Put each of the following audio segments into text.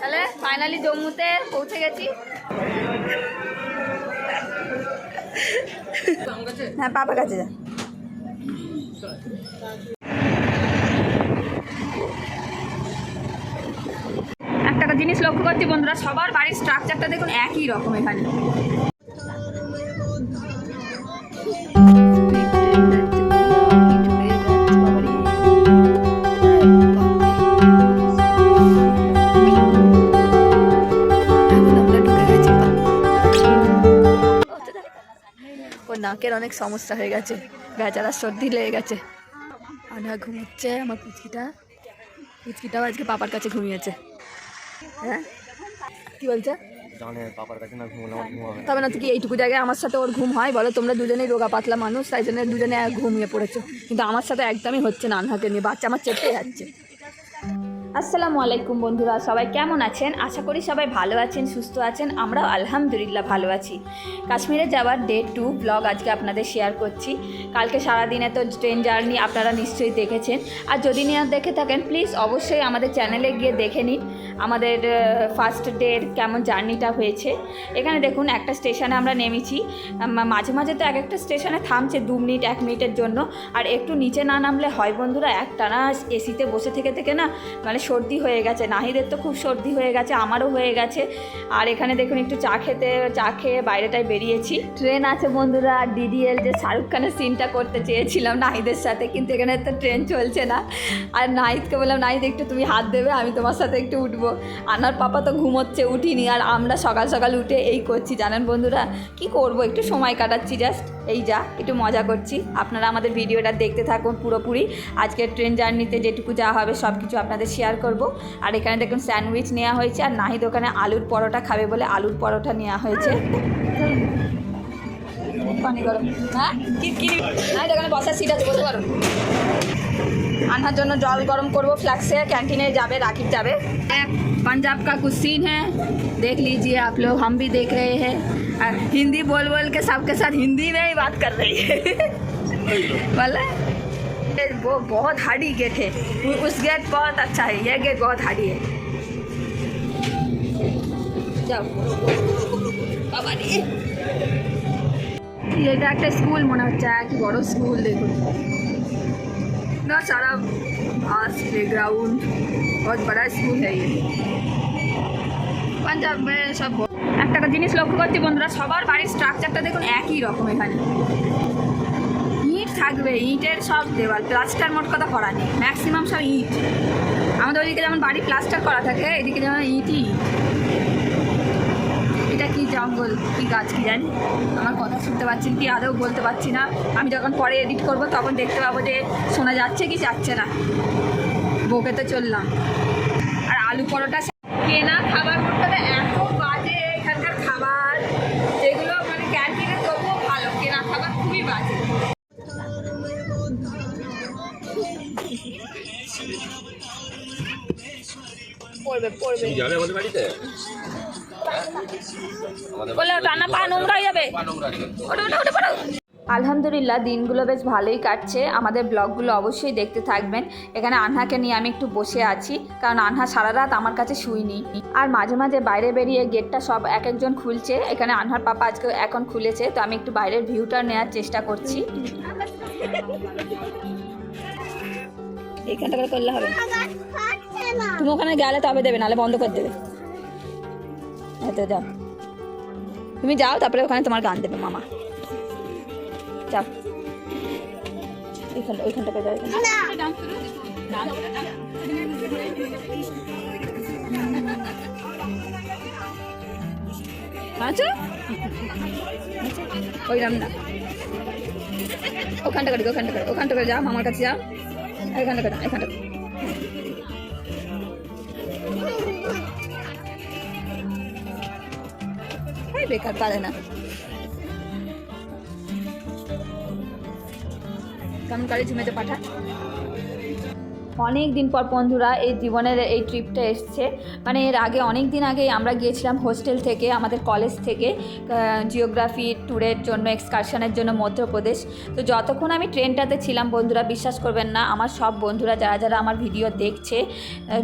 তাহলে ফাইনালি জম্মুতে পৌঁছে গেছি। হ্যাঁ পাপা কাছে যা। একটা জিনিস লক্ষ্য করছি বন্ধুরা, সবার বাড়ির স্ট্রাকচারটা দেখুন একই রকম এখানে। নাকের অনেক সমস্যা হয়ে গেছে। বেচারা সর্দি লেগে গেছে। আনা ঘুমোচ্ছে আমার পুচকিটা। পুচকিটাও আজকে পাপার কাছে ঘুমিয়েছে। হ্যাঁ? কি বলছে। তবে না তো কি এইটুকু জায়গায় আমার সাথে ওর ঘুম হয়? বলো তোমরা দুজনেই রোগা পাতলা মানুষ তাই জন্য দুজনে ঘুমিয়ে পড়েছো। কিন্তু আমার সাথে একদমই হচ্ছে না আনহাকে নিয়ে। বাচ্চা আমার চেপে যাচ্ছে। আসসালামু আলাইকুম বন্ধুরা, সবাই কেমন আছেন? আশা করি সবাই ভালো আছেন, সুস্থ আছেন, আমরাও আলহামদুলিল্লাহ ভালো আছি। কাশ্মীরে যাওয়ার ডে টু ব্লগ আজকে আপনাদের শেয়ার করছি। কালকে সারাদিনে তো ট্রেন জার্নি আপনারা নিশ্চয়ই দেখেছেন। আর যদি না দেখে থাকেন প্লিজ অবশ্যই আমাদের চ্যানেলে গিয়ে দেখে নিন, আমাদের ফার্স্ট ডের কেমন জার্নিটা হয়েছে। এখানে দেখুন, একটা স্টেশনে আমরা নেমেছি। মাঝে মাঝে তো এক একটা স্টেশনে থামছে দু মিনিট, এক মিনিটের জন্য। আর একটু নিচে না নামলে হয় বন্ধুরা একটানা এসিতে বসে থেকে থেকে না মানে সর্দি হয়ে গেছে, নাহিদের তো খুব সর্দি হয়ে গেছে, আমারও হয়ে গেছে। আর এখানে দেখুন একটু চা খেতে, চা খেয়ে বাইরেটায় বেরিয়েছি। ট্রেন আছে বন্ধুরা, ডিডিএল যে শাহরুখ খানের সিনটা করতে চেয়েছিলাম নাহিদের সাথে, কিন্তু এখানে তো ট্রেন চলছে না। আর নাহিদকে বললাম, নাহিদ, একটু তুমি হাত দেবে, আমি তোমার সাথে একটু উঠবো। আনার পাপা তো ঘুমোচ্ছে, উঠিনি। আর আমরা সকাল সকাল উঠে এই করছি, জানেন বন্ধুরা? কি করব? একটু সময় কাটাচ্ছি জাস্ট এই যা, একটু মজা করছি। আপনারা আমাদের ভিডিওটা দেখতে থাকুন পুরোপুরি। আজকের ট্রেন জার্নিতে যেটুকু যা হবে সব কিছু আপনাদের শেয়ার করব আর এখানে দেখুন স্যান্ডউইচ নেওয়া হয়েছে আর নাহিদ ওখানে আলুর পরোটা খাবে বলে আলুর পরোটা নেওয়া হয়েছে পানি গরম হ্যাঁ কি কি নাহিদ ওখানে বসার সিট আছে বসতে পারো আনহার জন্য জল গরম করবো ফ্ল্যাক্সে ক্যান্টিনে যাবে রাকিব যাবে पंजाब का कुछ सीन है देख लीजिए आप लोग हम भी देख रहे हैं आ, हिंदी बोल बोल के सबके साथ हिंदी में ही बात कर रही है बोले ये वो बहुत हार्डी गेट है उ- उस गेट बहुत अच्छा है ये गेट बहुत हार्डी है যাও বাবা রে এটা একটা স্কুল মনে হচ্ছে কি বড় স্কুল দেখুন ना सारा घास प्ले ग्राउंड बहुत बड़ा स्कूल है ये পাঞ্জাব সব একটা একটা জিনিস লক্ষ্য করছি বন্ধুরা সবার বাড়ির স্ট্রাকচারটা দেখুন একই রকম এখানে ইট থাকবে, ইটের সব দেওয়াল প্লাস্টার মোট কথা করা নেই ম্যাক্সিমাম সব ইট। আমাদের ওইদিকে যেমন বাড়ি প্লাস্টার করা থাকে, এদিকে যেমন ইটই এটা কি জঙ্গল, কি গাছ কি জানি? আমার কথা শুনতে পাচ্ছেন কি, আদৌ বলতে পারছি না। আমি যখন পরে এডিট করব, তখন দেখতে পাবো যে শোনা যাচ্ছে কি যাচ্ছে না। বকে তো চললাম। আর আলু পরোটা কেনা পড়বে পড়বে। যাবে আমাদের বাড়িতে? বলে রান্না পা নোংরা হয়ে যাবে। পা নোংরা আছে। ওঠো, ওঠো, ওঠো, ওঠো। আলহামদুলিল্লাহ দিনগুলো বেশ ভালোই কাটছে। আমাদের ব্লগগুলো অবশ্যই দেখতে থাকবেন। এখানে আনহাকে নিয়ে আমি একটু বসে আছি কারণ আনহা সারা রাত আমার কাছে শুইনি আর মাঝে মাঝে বাইরে বেরিয়ে গেটটা সব এক একজন খুলছে। এখানে আনহার পাপা আজকে এখন খুলেছে তো আমি একটু বাইরের ভিউটা নেওয়ার চেষ্টা করছি। এইখানটা করে করলে হবে। তুমি ওখানে গেলে তবে দেবে নাহলে বন্ধ করে দেবে। যাও। তুমি যাও তারপরে ওখানে তোমার গান দেবে মামা। যাও। ওইখানটা ওইখানটা করে যাও আচ্ছা ওইরকম না ওখানটা করে ওখানটা করে ওখানটা করে যাও মামার কাছে যাও। এখানটা এখানটা বেকার পারে না। কেমন করে ঝুমেতে পাঠা। অনেক দিন পর বন্ধুরা এই জীবনের এই ট্রিপটা এসছে। মানে এর আগে অনেক দিন আগে আমরা গিয়েছিলাম হোস্টেল থেকে, আমাদের কলেজ থেকে জিওগ্রাফি ট্যুরের জন্য এক্সকারশনের জন্য মধ্যপ্রদেশ। তো যতক্ষণ আমি ট্রেনটাতে ছিলাম বন্ধুরা, বিশ্বাস করবেন না, আমার সব বন্ধুরা যারা যারা আমার ভিডিও দেখছে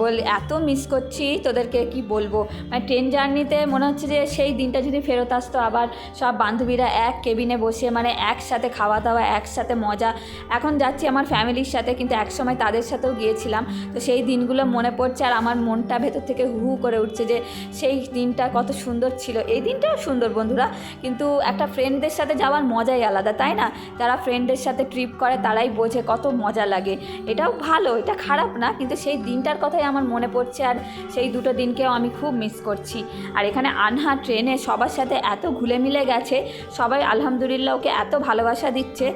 বল, এত মিস করছি তোদেরকে কি বলব? মানে ট্রেন জার্নিতে মনে হচ্ছে যে সেই দিনটা যদি ফেরত আসতো, আবার সব বান্ধবীরা এক কেবিনে বসে মানে একসাথে খাওয়া দাওয়া, একসাথে মজা। এখন যাচ্ছি আমার ফ্যামিলির সাথে, কিন্তু একসময় তাদের সাথেও গিয়েছিলাম। তো সেই দিনগুলো মনে পড়ছে আর আমার মনটা ভেতর থেকে হু হু করে উঠছে যে সেই দিনটা কত সুন্দর ছিল। এই দিনটাও সুন্দর বন্ধুরা, কিন্তু একটা ফ্রেন্ডদের সাথে যাওয়ার মজাই আলাদা, তাই না? যারা ফ্রেন্ডদের সাথে ট্রিপ করে তারাই বোঝে কত মজা লাগে। এটাও ভালো, এটা খারাপ না, কিন্তু সেই দিনটার কথাই আমার মনে পড়ছে আর সেই দুটো দিনকেও আমি খুব মিস করছি। আর এখানে আনহা ট্রেনে সবার সাথে এত ঘুলে মিলে গেছে, সবাই আলহামদুলিল্লাহ ওকে এত ভালোবাসা দিচ্ছে,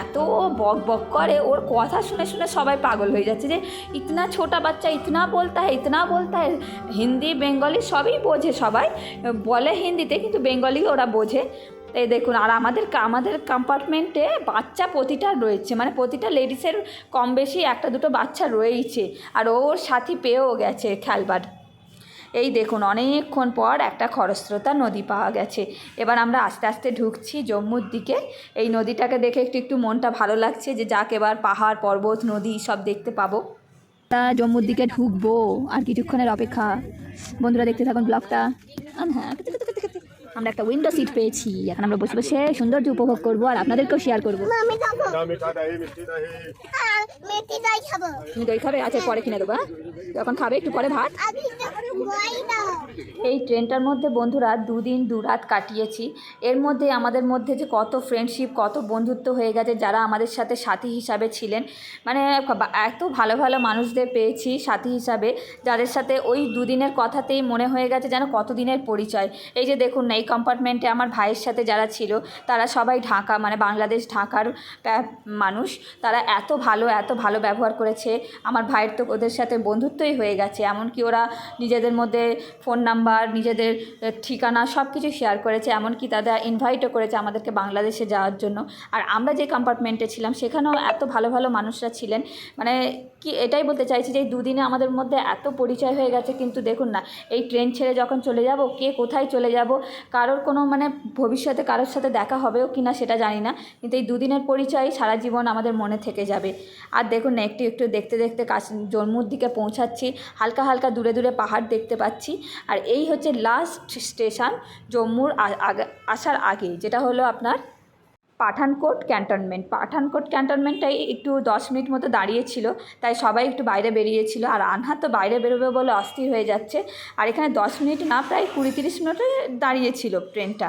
এত বক বক করে, ওর কথা শুনে শুনে সবাই পাগল হয়ে যাচ্ছে যে ইতনা ছোটা বাচ্চা ইতনা বলতা হয় ইতনা বলতা হয় হিন্দি, বেঙ্গলি সবই বোঝে সবাই। বলে হিন্দিতে কিন্তু বেঙ্গলি ওরা বোঝে। এই দেখুন, আর আমাদের আমাদের কম্পার্টমেন্টে বাচ্চা প্রতিটা রয়েছে। মানে প্রতিটা লেডিসের কম বেশি একটা দুটো বাচ্চা রয়েইছে। আর ওর সাথী পেয়েও গেছে খেলবার। এই দেখুন, অনেকক্ষণ পর একটা খরস্রোতা নদী পাওয়া গেছে। এবার আমরা আস্তে আস্তে ঢুকছি জম্মুর দিকে। এই নদীটাকে দেখে একটু একটু মনটা ভালো লাগছে যে যাক, এবার পাহাড়, পর্বত, নদী সব দেখতে পাবো। তা জম্মুর দিকে ঢুকবো আর কিছুক্ষণের অপেক্ষা। বন্ধুরা দেখতে থাকুন ব্লগটা। হ্যাঁ আমরা একটা উইন্ডো সিট পেয়েছি। এখন আমরা বসে বসে সৌন্দর্য উপভোগ করব আর আপনাদেরকেও শেয়ার করব। তুমি দই খাবে? আচ্ছা পরে কিনে দেবো হ্যাঁ? যখন খাবে একটু পরে ভাত। এই ট্রেনটার মধ্যে বন্ধুরা দুদিন দু রাত কাটিয়েছি। এর মধ্যে আমাদের মধ্যে যে কত ফ্রেন্ডশিপ কত বন্ধুত্ব হয়ে গেছে যারা আমাদের সাথে সাথী হিসাবে ছিলেন। মানে এত ভালো ভালো মানুষদের পেয়েছি সাথী হিসাবে যাদের সাথে ওই দুদিনের কথাতেই মনে হয়ে গেছে যেন কতদিনের পরিচয়। এই যে দেখুন না এই কম্পার্টমেন্টে আমার ভাইয়ের সাথে যারা ছিল, তারা সবাই ঢাকা মানে বাংলাদেশ ঢাকার মানুষ। তারা এত ভালো এত ভালো ব্যবহার করেছে। আমার ভাইয়ের তো ওদের সাথে বন্ধুত্বই হয়ে গেছে। এমনকি ওরা নিজেদের মধ্যে ফোন নাম্বার নিজেদের ঠিকানা সব কিছু শেয়ার করেছে। এমনকি তাদের ইনভাইটও করেছে আমাদেরকে বাংলাদেশে যাওয়ার জন্য। আর আমরা যে কম্পার্টমেন্টে ছিলাম, সেখানেও এত ভালো ভালো মানুষরা ছিলেন। মানে কি এটাই বলতে চাইছি যে এই দুদিনে আমাদের মধ্যে এত পরিচয় হয়ে গেছে, কিন্তু দেখুন না, এই ট্রেন ছেড়ে যখন চলে যাব, কে কোথায় চলে যাব, কারোর কোনো মানে ভবিষ্যতে কারোর সাথে দেখা হবেও কি না সেটা জানি না, কিন্তু এই দুদিনের পরিচয় সারা জীবন আমাদের মনে থেকে যাবে। আর দেখুন না, একটু একটু দেখতে দেখতে কাশ জম্মুর দিকে পৌঁছাচ্ছি, হালকা হালকা দূরে দূরে পাহাড় দেখতে পাচ্ছি, আর এই হচ্ছে লাস্ট স্টেশন জম্মুর আসার আগে যেটা হলো আপনার পাঠানকোট ক্যান্টনমেন্ট। পাঠানকোট ক্যান্টনমেন্টটাই একটু দশ মিনিট মতো দাঁড়িয়েছিল, তাই সবাই একটু বাইরে বেরিয়েছিল। আর আনহাত তো বাইরে বেরোবে বলে অস্থির হয়ে যাচ্ছে। আর এখানে দশ মিনিট না, প্রায় কুড়ি তিরিশ মিনিটে দাঁড়িয়েছিল ট্রেনটা।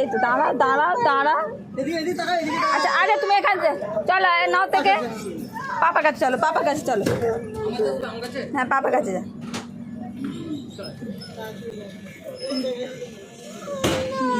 এই তো দাঁড়া দাঁড়া দাঁড়া। আচ্ছা আরে তুমি এখান থেকে চলো, এ নাও থেকে। পাপা কাছে চলো পাপা কাছে চলো। হ্যাঁ পাপা কাছে যা।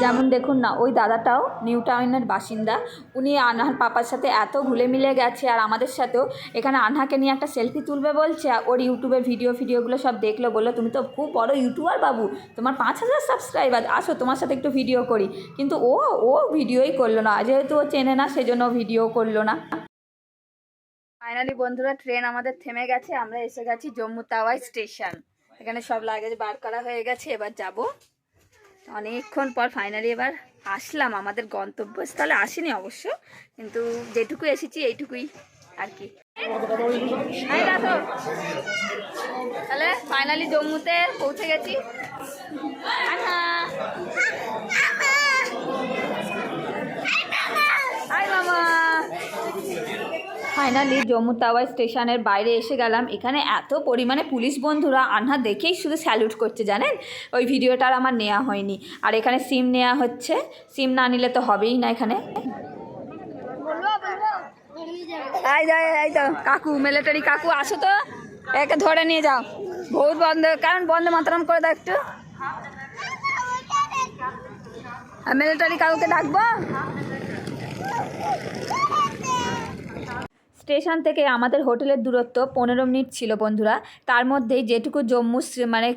যেমন দেখুন না, ওই দাদাটাও নিউ টাউনের বাসিন্দা। উনি আনহার পাপার সাথে এত ঘুলে মিলে গেছে আর আমাদের সাথেও এখানে আনহাকে নিয়ে একটা সেলফি তুলবে বলছে আর ওর ইউটিউবের ভিডিও ফিডিওগুলো সব দেখল, বলল, তুমি তো খুব বড় ইউটিউবার বাবু, তোমার পাঁচ হাজার সাবস্ক্রাইবার আসো তোমার সাথে একটু ভিডিও করি। কিন্তু ও ও ভিডিওই করল না, যেহেতু ও চেনে না, সেজন্য ভিডিও করল না। ফাইনালি বন্ধুরা ট্রেন আমাদের থেমে গেছে, আমরা এসে গেছি জম্মু তাওয়াই স্টেশন এখানে সব লাগেজ বার করা হয়ে গেছে, এবার যাব। অনেকক্ষণ পর ফাইনালি এবার আসলাম আমাদের গন্তব্যস্থলে। আসিনি অবশ্য কিন্তু যেটুকু এসেছি এইটুকুই আর কি। তাহলে ফাইনালি জম্মুতে পৌঁছে গেছি। হাই মামা। ফাইনালি জম্মু তাওয়াই স্টেশনের বাইরে এসে গেলাম। এখানে এত পরিমাণে পুলিশ বন্ধুরা, আনহা দেখেই শুধু স্যালুট করছে, জানেন? ওই ভিডিওটা আর আমার নেওয়া হয়নি। আর এখানে সিম নেওয়া হচ্ছে। সিম না নিলে তো হবেই না এখানে। কাকু মিলিটারি কাকু, আসো তো। একে ধরে নিয়ে যাও। বহুত বন্ধ, কারণ বন্ধ মাতরম করে দাও একটু। মিলিটারি কাকুকে ডাকবো? স্টেশন থেকে আমাদের হোটেলের দূরত্ব পনেরো মিনিট ছিল বন্ধুরা। তার মধ্যেই যেটুকু জম্মু মানে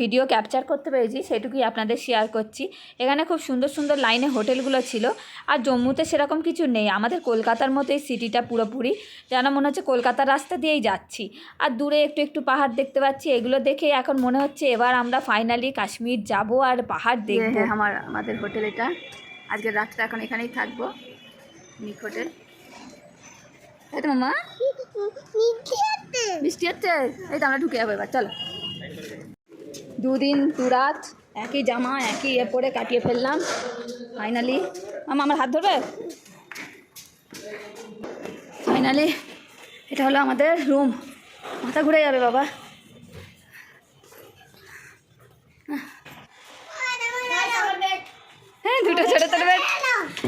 ভিডিও ক্যাপচার করতে পেরেছি সেটুকুই আপনাদের শেয়ার করছি। এখানে খুব সুন্দর সুন্দর লাইনে হোটেলগুলো ছিল। আর জম্মুতে সেরকম কিছু নেই। আমাদের কলকাতার মতোই সিটিটা পুরোপুরি। যেন মনে হচ্ছে কলকাতার রাস্তা দিয়েই যাচ্ছি। আর দূরে একটু একটু পাহাড় দেখতে পাচ্ছি। এগুলো দেখে এখন মনে হচ্ছে এবার আমরা ফাইনালি কাশ্মীর যাব আর পাহাড় দেখব। আমার আমাদের হোটেল এটা। আজকের রাতটা এখন এখানেই থাকব। নিক হোটেল এই মামা। বৃষ্টি হচ্ছে? এই তো আমরা ঢুকে যাব এবার, চলো। দুদিন দু রাত একই জামা, একই ইয়ে পরে কাটিয়ে ফেললাম ফাইনালি মামা, আমার হাত ধরবে? ফাইনালি এটা হলো আমাদের রুম মাথা ঘুরে যাবে, বাবা।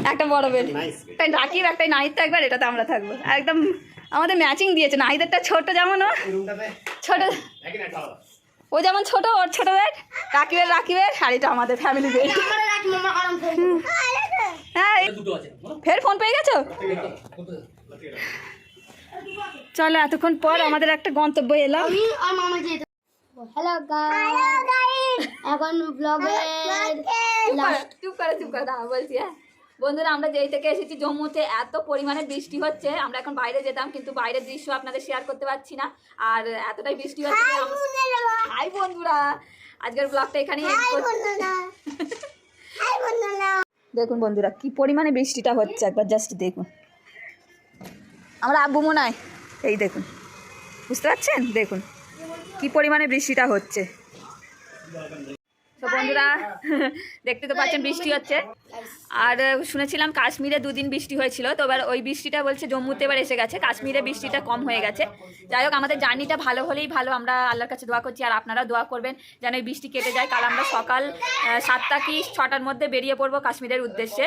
একটা বড় বেড একটা রাকিব একটা নাহিদ থাকবে আর এটাতে আমরা থাকব। একদম আমাদের ম্যাচিং দিয়েছে নাহিদেরটা ছোট যেমন ও। ছোট। ও যেমন ছোট ওর ছোট বেড রাকিবের রাকিবের আর এটা আমাদের ফ্যামিলি বেড হ্যাঁ ফের ফোন পেয়ে গেছো? চলো এতক্ষণ পর আমাদের একটা গন্তব্য এলাম। হ্যালো এখন ব্লগে চুপ করে চুপ করে দাঁড়া বলছি হ্যাঁ। বন্ধুরা আমরা যেই থেকে এসেছি জম্মুতে এত পরিমাণে বৃষ্টি হচ্ছে। আমরা এখন বাইরে যেতাম কিন্তু বাইরের দৃশ্য আপনাদের শেয়ার করতে পারছি না। আর এতটাই বৃষ্টি হচ্ছে হাই বন্ধুরা। আজকের ব্লগটা এখানেই। দেখুন বন্ধুরা কি পরিমাণে বৃষ্টিটা হচ্ছে একবার জাস্ট দেখুন। আমরা আব্বু মোনায় এই দেখুন। বুঝতে পারছেন? দেখুন। কি পরিমাণে বৃষ্টিটা হচ্ছে। তো বন্ধুরা, দেখতে তো পাচ্ছেন, বৃষ্টি হচ্ছে। আর, শুনেছিলাম কাশ্মীরে দুদিন বৃষ্টি হয়েছিল, তো এবার ওই বৃষ্টিটা বলছে জম্মুতে এবার এসে গেছে। কাশ্মীরে বৃষ্টিটা কম হয়ে গেছে। যাই হোক, আমাদের জার্নিটা ভালো হলেই ভালো। আমরা আল্লাহর কাছে দোয়া করছি, আর আপনারা দোয়া করবেন যেন এই বৃষ্টি কেটে যায়। কাল আমরা সকাল সাতটা কি ছটার মধ্যে বেরিয়ে পড়ব কাশ্মীরের উদ্দেশ্যে।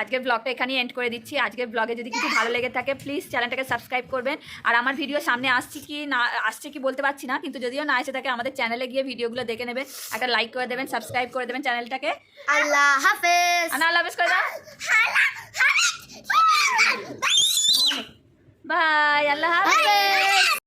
আজকের ব্লগটা এখানেই এন্ড করে দিচ্ছি। আজকের ব্লগে যদি কিছু ভালো লেগে থাকে প্লিজ চ্যানেলটাকে সাবস্ক্রাইব করবেন। আর আমার ভিডিও সামনে আসছে কি না আসছে কি বলতে পারছি না কিন্তু যদিও না এসে থাকে আমাদের চ্যানেলে গিয়ে ভিডিওগুলো দেখে নেবেন। একটা লাইক করে দেবেন সাবস্ক্রাইব করে দেবেন চ্যানেলটাকে আল্লাহ হাফেজ। আল্লাহ হাফেজ করে দাও। বাই আল্লাহ হাফেজ।